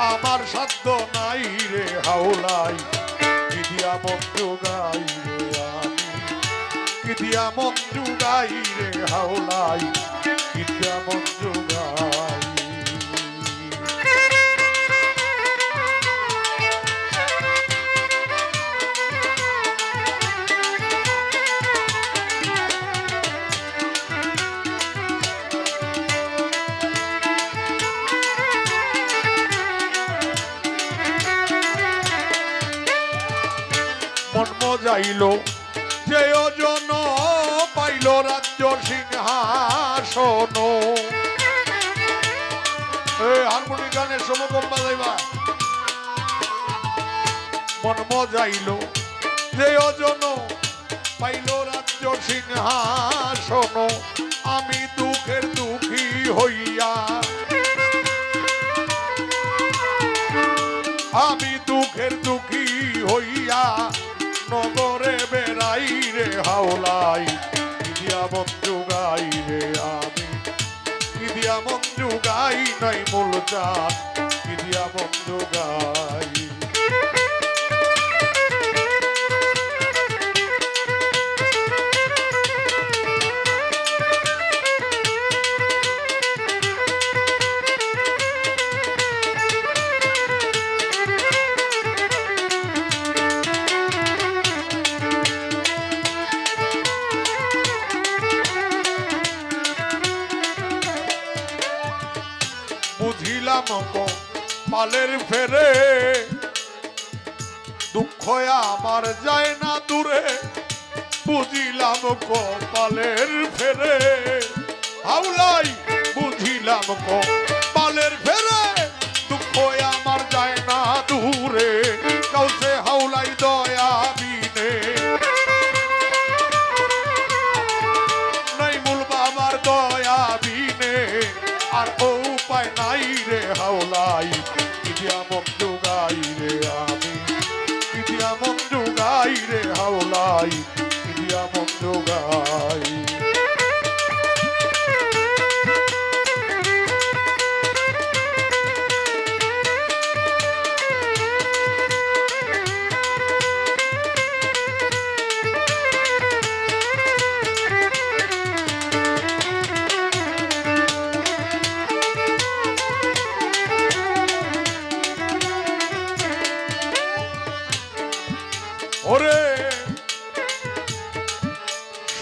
আমার সাধ্য নাই রে হাওলাই। কি দিয়া মঞ্জু গাই রে আমি? কি দিয়া গাই রে হাওলাই? কি দিয়া মঞ্জু গাই মজাইল যে ওজন পাইল রাজ্য সিংহাসন। হারমোনি গানের সমকম বাজাইবা মন মজাইল। যে ওজন পাইল রাজ্য সিংহাসন, আমি দুঃখের দুঃখী হইয়া। আমি দুঃখের দুঃখী হাওলাই ইদিয়া মঞ্জু গাই রে আমি। ইদিয়া মঞ্জু গাই নাই মূল চান ইদিয়া মঞ্জু গাই। বুঝিলাম পালের ফেরে। দুঃখ আমার যায় না দূরে, বুঝিলাম কপালের ফেরে। হাউলাই বুঝিলাম কপালের ফেরে, দুঃখ আমার যায় না দূরে। কাউসে হাওলাই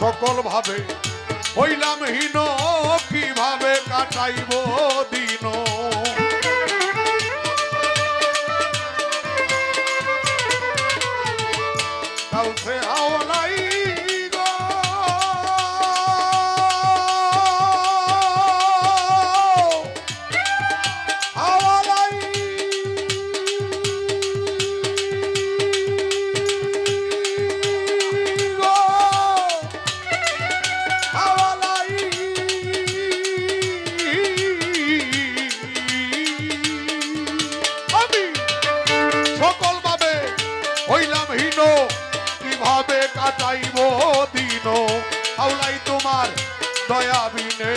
সকল ভাবে হইলাম হীন কীভাবে কাটাইব দিন? কাউসে হাওলাই কাটাইব দিন হাওলাই তোমার দয়া বিনে।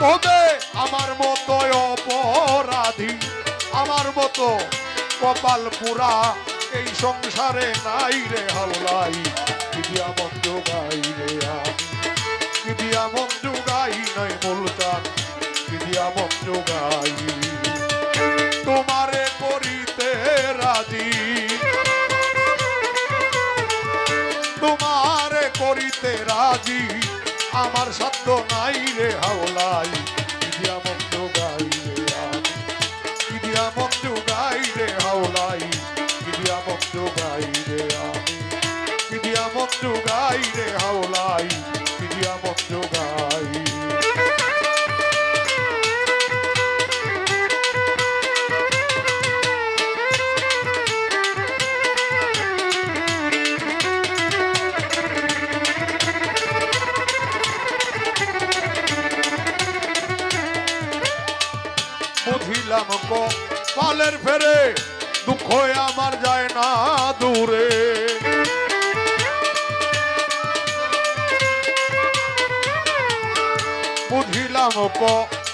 তবে আমার মতো অপরাধী, আমার মতো কপাল পুরা, এই সংসারে নাই রে হাওলাই। দিয়া মঞ্জু গাই রে দিয়া মঞ্জু গাই নাই মুলতান? দিয়া মঞ্জু গাই তোমারে করিতে রাজি রাজি আমার সাধ্য নাই রে হাওলাই। ইদিয়া মন্দ গাই রে ইদিয়া মন্দ গাই রে হাওলাই। ইদিয়া মন্দ গাই রে ইদিয়া মন্দ গাই রে হাওলাই। ইদিয়া মন্দ গাই পালের ফেরে, দুঃখ আমার যায় না দূরে। বুঝিলাম ক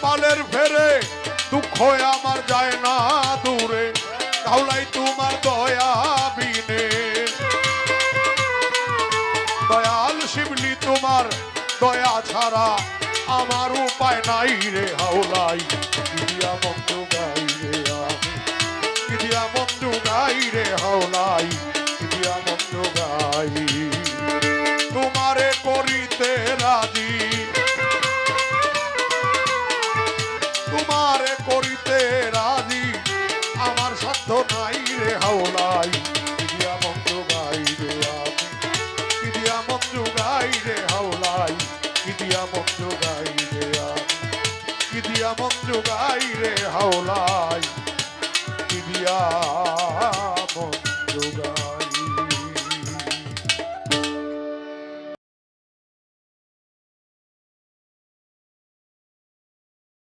পালের ফেরে, দুঃখ আমার যায় না দূরে। হাওলাই তোমার দয়া বিনে। দয়াল শিবলি, তোমার দয়া ছাড়া আমার উপায় নাই রে হাওলাই। ইদিয়া মন্দ ইদিয়া মন্দ গাই তোমারে করিতে রাজি। তোমারে করিতে রাজি। আমার সাধ্য নাই রে হাওলাই মন্দ গাই রে গাই হাওলাই গাই গাই ইদিয়া